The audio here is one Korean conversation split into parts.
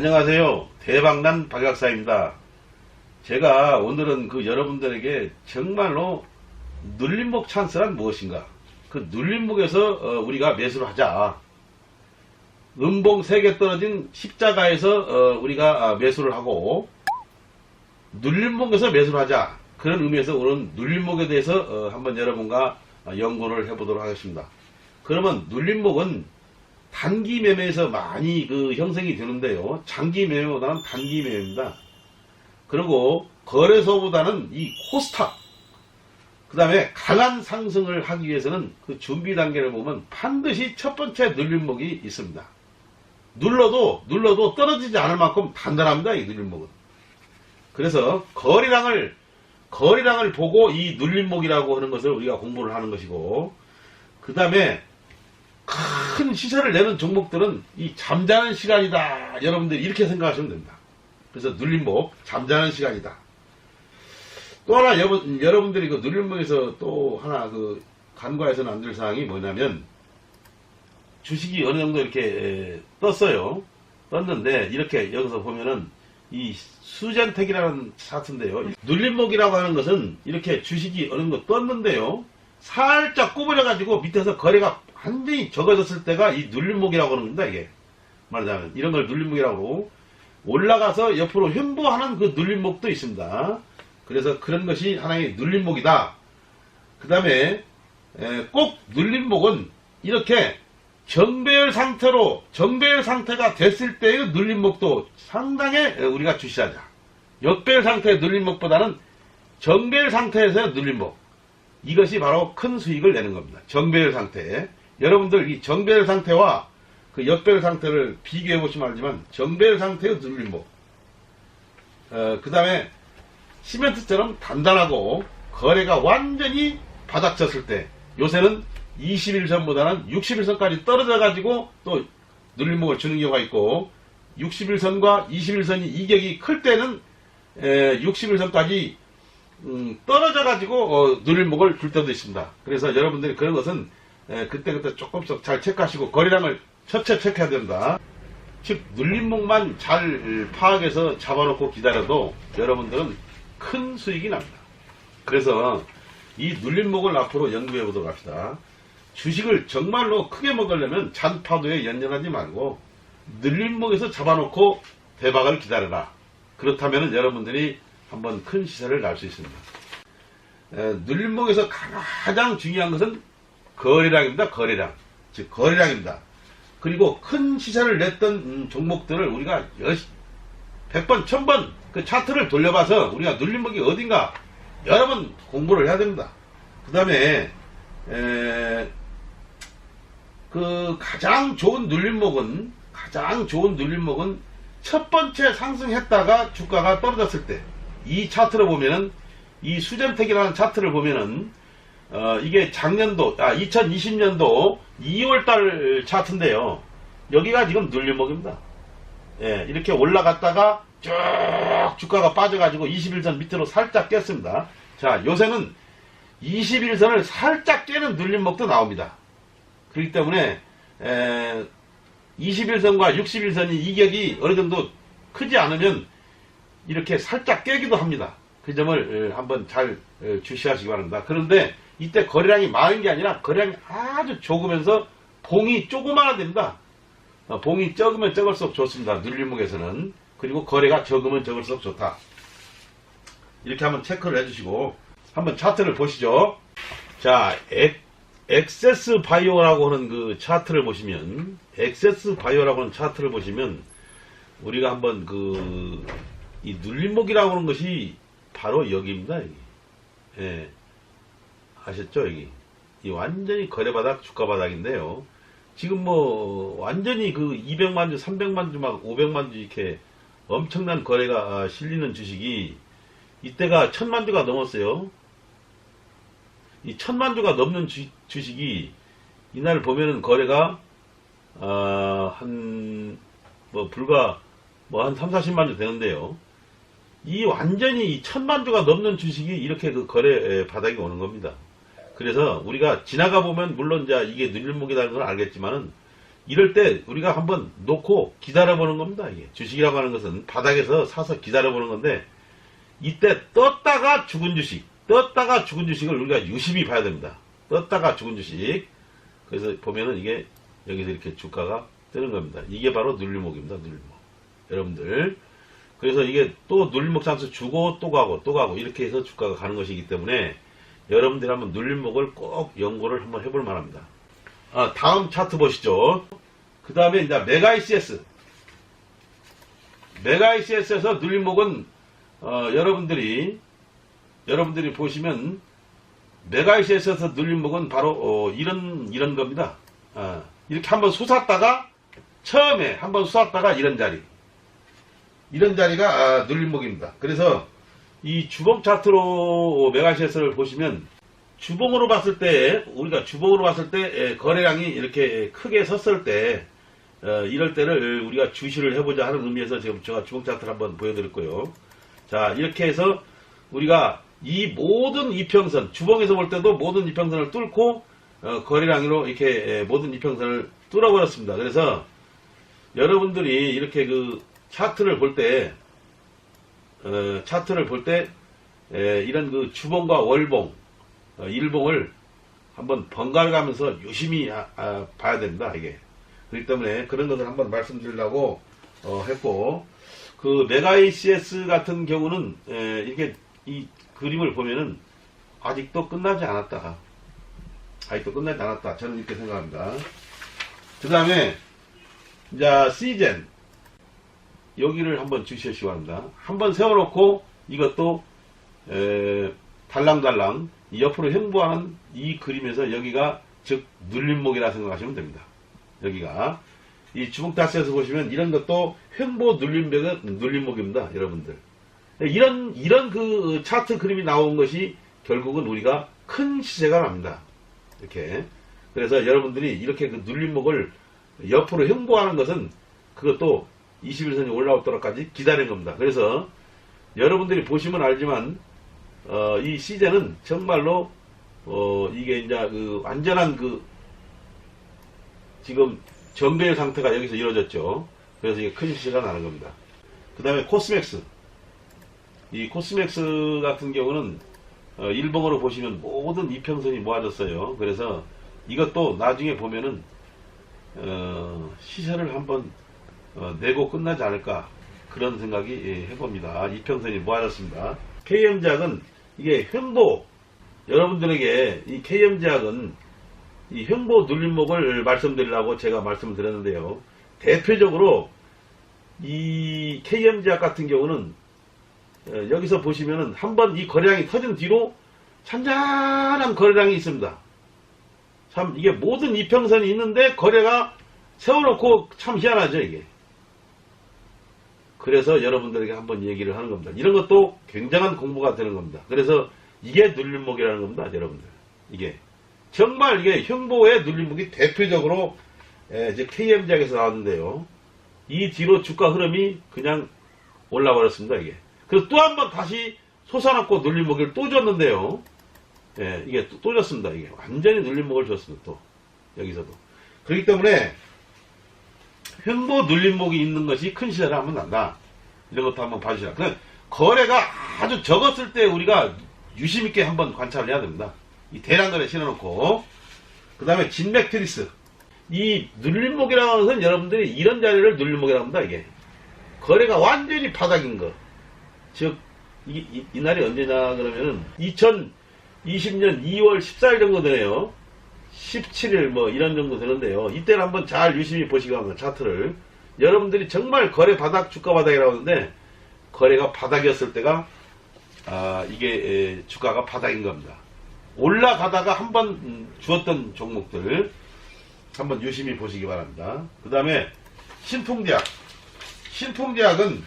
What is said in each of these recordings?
안녕하세요. 대박난 박약사입니다. 제가 오늘은 그 여러분들에게 정말로 눌림목 찬스란 무엇인가? 그 눌림목에서 어, 우리가 매수를 하자. 음봉 3개 떨어진 십자가에서 어, 우리가 아, 매수를 하고 눌림목에서 매수를 하자. 그런 의미에서 오늘 눌림목에 대해서 어, 한번 여러분과 연구를 해보도록 하겠습니다. 그러면 눌림목은 단기 매매에서 많이 그 형성이 되는데요. 장기 매매보다는 단기 매매입니다. 그리고 거래소보다는 이 코스닥, 그 다음에 강한 상승을 하기 위해서는 그 준비 단계를 보면 반드시 첫 번째 눌림목이 있습니다. 눌러도, 눌러도 떨어지지 않을 만큼 단단합니다, 이 눌림목은. 그래서 거래량을, 거래량을 보고 이 눌림목이라고 하는 것을 우리가 공부를 하는 것이고, 그 다음에 큰 시세를 내는 종목들은 이 잠자는 시간이다. 여러분들 이렇게 생각하시면 됩니다. 그래서 눌림목, 잠자는 시간이다. 또 하나 여러분, 여러분들이 그 눌림목에서 또 하나 그 간과해서는 안 될 사항이 뭐냐면 주식이 어느 정도 이렇게 에, 떴어요. 떴는데 이렇게 여기서 보면은 이 수젠텍이라는 차트인데요. 눌림목이라고 하는 것은 이렇게 주식이 어느 정도 떴는데요. 살짝 구부려가지고 밑에서 거래가 완전히 적어졌을 때가 이 눌림목이라고 하는 겁니다, 이게. 말하자면. 이런 걸 눌림목이라고 올라가서 옆으로 횡보하는 그 눌림목도 있습니다. 그래서 그런 것이 하나의 눌림목이다. 그 다음에, 꼭 눌림목은 이렇게 정배열 상태로, 정배열 상태가 됐을 때의 눌림목도 상당히 우리가 주시하자. 역배열 상태의 눌림목보다는 정배열 상태에서의 눌림목. 이것이 바로 큰 수익을 내는 겁니다. 정배열 상태. 여러분들 이 정배열 상태와 그 역배열 상태를 비교해 보시면 알지만 정배열 상태의 눌림목. 어, 그 다음에 시멘트처럼 단단하고 거래가 완전히 바닥쳤을 때 요새는 21선보다는 61선까지 떨어져 가지고 또 눌림목을 주는 경우가 있고 61선과 21선이 이격이 클 때는 61선까지 음, 떨어져 가지고 어, 눌림목을 줄 때도 있습니다. 그래서 여러분들이 그런 것은 에, 그때그때 조금씩 잘 체크하시고 거래량을 첫째 체크해야 된다. 즉 눌림목만 잘 파악해서 잡아놓고 기다려도 여러분들은 큰 수익이 납니다. 그래서 이 눌림목을 앞으로 연구해 보도록 합시다. 주식을 정말로 크게 먹으려면 잔파도에 연연하지 말고 눌림목에서 잡아놓고 대박을 기다려라. 그렇다면 여러분들이 한번 큰 시세를 날 수 있습니다. 에, 눌림목에서 가장 중요한 것은 거래량입니다. 거래량. 즉 거래량입니다. 그리고 큰 시세를 냈던 음, 종목들을 우리가 여시, 100번, 1000번 그 차트를 돌려봐서 우리가 눌림목이 어딘가 여러 번 공부를 해야 됩니다. 그 다음에 그 가장 좋은 눌림목은 가장 좋은 눌림목은 첫 번째 상승했다가 주가가 떨어졌을 때 이 차트를 보면은 이 수젠텍이라는 차트를 보면은 어, 이게 작년도 아 2020년도 2월달 차트인데요. 여기가 지금 눌림목입니다. 예, 이렇게 올라갔다가 쭉 주가가 빠져가지고 21선 밑으로 살짝 깼습니다. 자, 요새는 21선을 살짝 깨는 눌림목도 나옵니다. 그렇기 때문에 에, 21선과 61선이 이격이 어느 정도 크지 않으면 이렇게 살짝 깨기도 합니다. 그 점을 한번 잘 주시하시기 바랍니다. 그런데 이때 거래량이 많은 게 아니라 거래량이 아주 적으면서 봉이 조그마한 됩니다. 어, 봉이 적으면 적을수록 좋습니다. 눌림목에서는. 그리고 거래가 적으면 적을수록 좋다. 이렇게 한번 체크를 해주시고 한번 차트를 보시죠. 자, 엑, 엑세스 바이오라고 하는 그 차트를 보시면 엑세스 바이오라고 하는 차트를 보시면 우리가 한번 그 이 눌림목이라고 하는 것이 바로 여기입니다. 여기. 예. 아셨죠? 여기. 이 완전히 거래바닥, 주가바닥인데요. 지금 뭐, 완전히 그 200만 주, 300만 주, 막 500만 주 이렇게 엄청난 거래가 실리는 주식이 이때가 1000만 주가 넘었어요. 이 1000만 주가 넘는 주, 식이 이날 보면은 거래가, 아, 한, 뭐, 불과, 뭐, 한 3, 40만 주 되는데요. 이 완전히 천만 주가 넘는 주식이 이렇게 그 거래 바닥이 오는 겁니다. 그래서 우리가 지나가 보면 물론 이제 이게 눌림목이라는 걸 알겠지만은 이럴 때 우리가 한번 놓고 기다려보는 겁니다. 이게 주식이라고 하는 것은 바닥에서 사서 기다려보는 건데 이때 떴다가 죽은 주식, 떴다가 죽은 주식을 우리가 유심히 봐야 됩니다. 떴다가 죽은 주식. 그래서 보면은 이게 여기서 이렇게 주가가 뜨는 겁니다. 이게 바로 눌림목입니다. 눌림목. 여러분들. 그래서 이게 또 눌림목 찬스 주고 또 가고 또 가고 이렇게 해서 주가가 가는 것이기 때문에 여러분들이 한번 눌림목을 꼭 연구를 한번 해볼 만합니다. 아, 다음 차트 보시죠. 그 다음에 이제 메가 ICS. 메가 ICS에서 눌림목은 어, 여러분들이 여러분들이 보시면 메가 ICS에서 눌림목은 바로 어, 이런 이런 겁니다. 아, 이렇게 한번 솟았다가 처음에 한번 솟았다가 이런 자리 이런 자리가 아, 눌림목입니다. 그래서 이 주봉 차트로 메가 ICS를 보시면 주봉으로 봤을 때 우리가 주봉으로 봤을 때 에, 거래량이 이렇게 크게 섰을 때 어, 이럴 때를 우리가 주시를 해보자 하는 의미에서 지금 제가 주봉 차트를 한번 보여드렸고요. 자 이렇게 해서 우리가 이 모든 이평선 주봉에서 볼 때도 모든 이평선을 뚫고 어, 거래량으로 이렇게 에, 모든 이평선을 뚫어버렸습니다. 그래서 여러분들이 이렇게 그 차트를 볼때 어, 차트를 볼 때 이런 그 주봉과 월봉 어, 일봉을 한번 번갈아 가면서 유심히 아- 아, 봐야 됩니다. 이게 그렇기 때문에 그런 것을 한번 말씀드리려고 어, 했고 그 메가이CS 같은 경우는 에, 이렇게 이 그림을 보면은 아직도 끝나지 않았다. 아직도 끝나지 않았다. 저는 이렇게 생각합니다. 그 다음에 이제 시젠 여기를 한번 주시기 바랍니다. 한번 세워놓고 이것도 에, 달랑달랑 이 옆으로 행보하는 이 그림에서 여기가 즉 눌림목이라 생각하시면 됩니다. 여기가 이 주먹다스에서 보시면 이런 것도 횡보 눌림목은 눌림목입니다, 여러분들. 이런 이런 그 차트 그림이 나온 것이 결국은 우리가 큰 시세가 납니다. 이렇게 그래서 여러분들이 이렇게 그 눌림목을 옆으로 횡보하는 것은 그것도 21선이 올라오도록까지 기다린 겁니다. 그래서 여러분들이 보시면 알지만 어, 이 시제는 정말로 어, 이게 이제 그 완전한 그 지금 전배의 상태가 여기서 이루어졌죠. 그래서 이게 큰 시세가 나는 겁니다. 그 다음에 코스맥스. 이 코스맥스 같은 경우는 어, 일봉으로 보시면 모든 이평선이 모아졌어요. 그래서 이것도 나중에 보면은 어, 시세를 한번 어, 내고 끝나지 않을까 그런 생각이 예, 해봅니다. 이평선이 모아졌습니다. KM제약은 이게 횡보 여러분들에게 이 KM제약은 이 횡보 눌림목을 말씀드리려고 제가 말씀을 드렸는데요. 대표적으로 이 KM제약 같은 경우는 어, 여기서 보시면은 한번 이 거래량이 터진 뒤로 잔잔한 거래량이 있습니다. 참 이게 모든 이평선이 있는데 거래가 세워놓고 참 희한하죠 이게. 그래서 여러분들에게 한번 얘기를 하는 겁니다. 이런 것도 굉장한 공부가 되는 겁니다. 그래서 이게 눌림목이라는 겁니다, 여러분들. 이게 정말 이게 흉보의 눌림목이 대표적으로 에, 이제 KM작에서 나왔는데요. 이 뒤로 주가 흐름이 그냥 올라버렸습니다, 이게. 그래서 또 한 번 다시 솟아났고 눌림목을 또 줬는데요. 예, 이게 또, 또 줬습니다, 이게. 완전히 눌림목을 줬습니다, 또. 여기서도. 그렇기 때문에 횡보 눌림목이 있는 것이 큰 시세를 하면 난다. 이런 것도 한번 봐주시라. 그 거래가 아주 적었을 때 우리가 유심 있게 한번 관찰을 해야 됩니다. 이 대량거래 실어놓고 그 다음에 진맥 트리스 이 눌림목이라는 것은 여러분들이 이런 자리를 눌림목이라고 합니다. 이게 거래가 완전히 바닥인 거. 즉 이, 이, 이 날이 언제냐 그러면은 2020년 2월 14일 정도 되네요. 17일 뭐 이런 정도 되는데요. 이때는 한번 잘 유심히 보시기 바랍니다. 차트를. 여러분들이 정말 거래 바닥, 주가 바닥이라고 하는데 거래가 바닥이었을 때가 아, 이게 에, 주가가 바닥인 겁니다. 올라가다가 한번 음, 주었던 종목들 한번 유심히 보시기 바랍니다. 그 다음에 신풍제약. 신풍제약은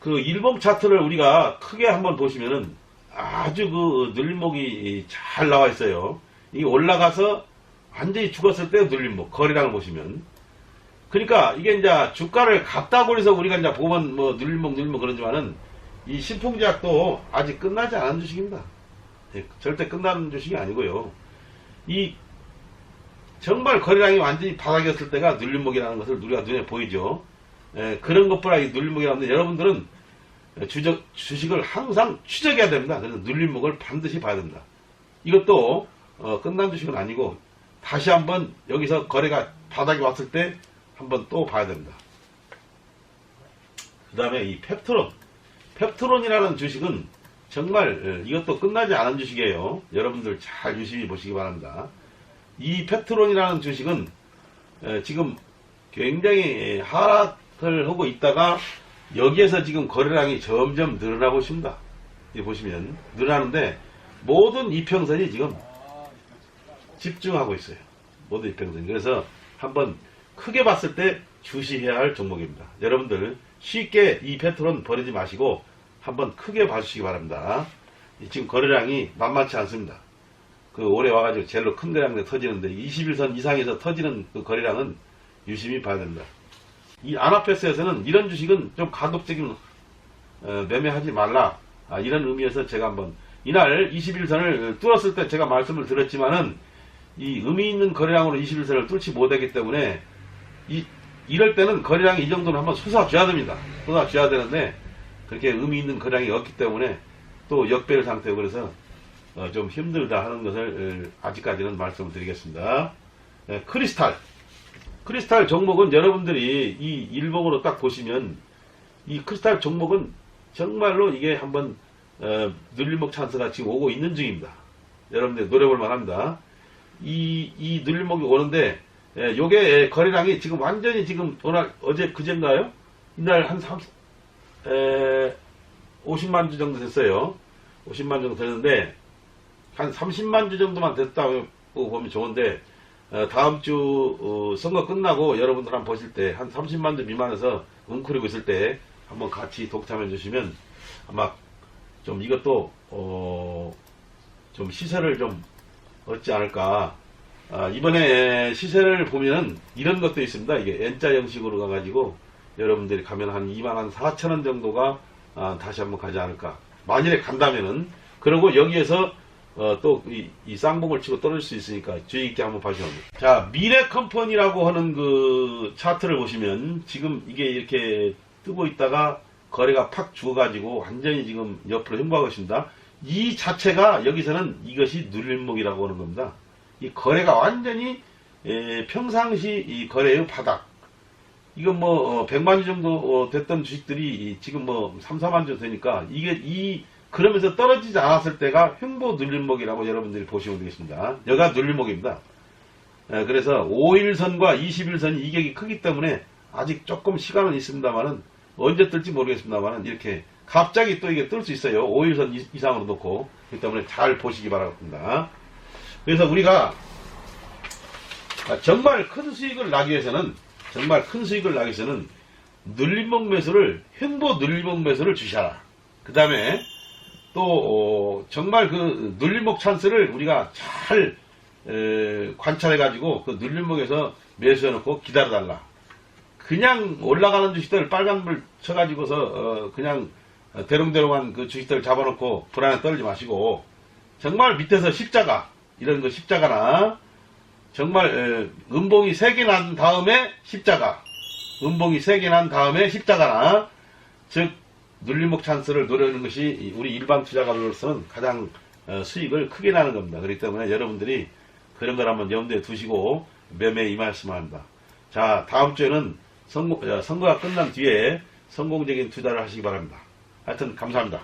그 일봉 차트를 우리가 크게 한번 보시면은 아주 그 늘림목이 잘 나와 있어요. 이게 올라가서 완전히 죽었을 때 눌림목, 거래량을 보시면. 그러니까 이게 이제 주가를 갖다고 해서 우리가 이제 보면 뭐 눌림목, 눌림목 그러지만은 이 신풍제약도 아직 끝나지 않은 주식입니다. 예, 절대 끝나는 주식이 아니고요. 이 정말 거래량이 완전히 바닥이었을 때가 눌림목이라는 것을 우리가 눈에 보이죠. 예, 그런 것보다 이 눌림목이라는데 여러분들은 주적, 주식을 항상 추적해야 됩니다. 그래서 눌림목을 반드시 봐야 됩니다. 이것도 어, 끝난 주식은 아니고 다시 한번 여기서 거래가 바닥에 왔을 때 한번 또 봐야 됩니다. 그 다음에 이 펩트론. 펩트론이라는 주식은 정말 예, 이것도 끝나지 않은 주식이에요. 여러분들 잘 유심히 보시기 바랍니다. 이 펩트론이라는 주식은 예, 지금 굉장히 하락을 하고 있다가 여기에서 지금 거래량이 점점 늘어나고 있습니다. 이 보시면 늘어나는데 모든 이평선이 지금 집중하고 있어요. 모든 이평선이. 그래서 한번 크게 봤을 때 주시해야 할 종목입니다. 여러분들 쉽게 이 패트론 버리지 마시고 한번 크게 봐주시기 바랍니다. 이 지금 거래량이 만만치 않습니다. 그 올해 와가지고 제일로 큰 거래량이 터지는데 21선 이상에서 터지는 그 거래량은 유심히 봐야 됩니다. 이 아나페스에서는 이런 주식은 좀 가독적인 어, 매매하지 말라 아, 이런 의미에서 제가 한번 이날 21선을 뚫었을 때 제가 말씀을 드렸지만은 이 의미 있는 거래량으로 21선을 뚫지 못했기 때문에 이, 이럴 때는 거래량이 이 정도는 한번 솟아줘야 됩니다. 솟아줘야 되는데 그렇게 의미 있는 거래량이 없기 때문에 또 역배열 상태고 그래서 어, 좀 힘들다 하는 것을 어, 아직까지는 말씀을 드리겠습니다. 네, 크리스탈 크리스탈 종목은 여러분들이 이 일봉으로 딱 보시면 이 크리스탈 종목은 정말로 이게 한번 어, 눌림목 찬스가 지금 오고 있는 중입니다. 여러분들 노려볼 만합니다. 이, 이 눌림목이 오는데 예, 요게 거래량이 지금 완전히 지금 오늘 어제 그젠가요? 이날 한 30, 에, 50만 주 정도 됐어요. 50만 정도 됐는데 한 30만 주 정도만 됐다고 보면 좋은데 어, 다음 주 어, 선거 끝나고 여러분들 한번 보실 때 한 30만 주 미만에서 웅크리고 있을 때 한번 같이 독참해 주시면 아마 좀 이것도 어, 좀 시세를 좀 얻지 않을까. 아, 이번에 시세를 보면은 이런 것도 있습니다. 이게 N자 형식으로 가가지고 여러분들이 가면 한 2만 한 4천 원 정도가 아, 다시 한번 가지 않을까. 만일에 간다면은 그리고 여기에서 어, 또, 이, 이 쌍봉을 치고 떨어질 수 있으니까 주의 깊게 한번 봐주셔야 합니다. 자, 미래 컴퍼니라고 하는 그 차트를 보시면 지금 이게 이렇게 뜨고 있다가 거래가 팍 죽어가지고 완전히 지금 옆으로 횡보하고 있습니다. 이 자체가 여기서는 이것이 눌림목이라고 하는 겁니다. 이 거래가 완전히 에, 평상시 이 거래의 바닥. 이건 뭐 어, 100만 주 정도 어, 됐던 주식들이 이 지금 뭐 3, 4만 주 되니까 이게 이 그러면서 떨어지지 않았을 때가 횡보 눌림목이라고 여러분들이 보시면 되겠습니다. 여가 눌림목입니다. 에, 그래서 5일선과 21선이 이격이 크기 때문에 아직 조금 시간은 있습니다만은 언제 뜰지 모르겠습니다만은 이렇게 갑자기 또 이게 뜰 수 있어요. 5일선 이- 이상으로 놓고 그렇기 때문에 잘 보시기 바랍니다. 그래서 우리가 아, 정말 큰 수익을 나기 위해서는 정말 큰 수익을 나기 위해서는 눌림목 매수를 횡보 눌림목 매수를 주셔라. 그 다음에 또 어, 정말 그 눌림목 찬스를 우리가 잘 관찰해 가지고 그 눌림목에서 매수해 놓고 기다려 달라. 그냥 올라가는 주식들 빨간불 쳐가지고서 어, 그냥 대롱대롱한 그 주식들 잡아놓고 불안에 떨지 마시고 정말 밑에서 십자가 이런 거 십자가나 정말 에, 음봉이 세 개 난 다음에 십자가 음봉이 세 개 난 다음에 십자가나 즉 눌림목 찬스를 노리는 것이 이 우리 일반 투자가로서는 가장 어, 수익을 크게 나는 겁니다. 그렇기 때문에 여러분들이 그런 걸 한번 염두에 두시고 매매에 임하였으면 합니다. 자 다음 주에는 선거, 어, 선거가 끝난 뒤에 성공적인 투자를 하시기 바랍니다. 하여튼 감사합니다.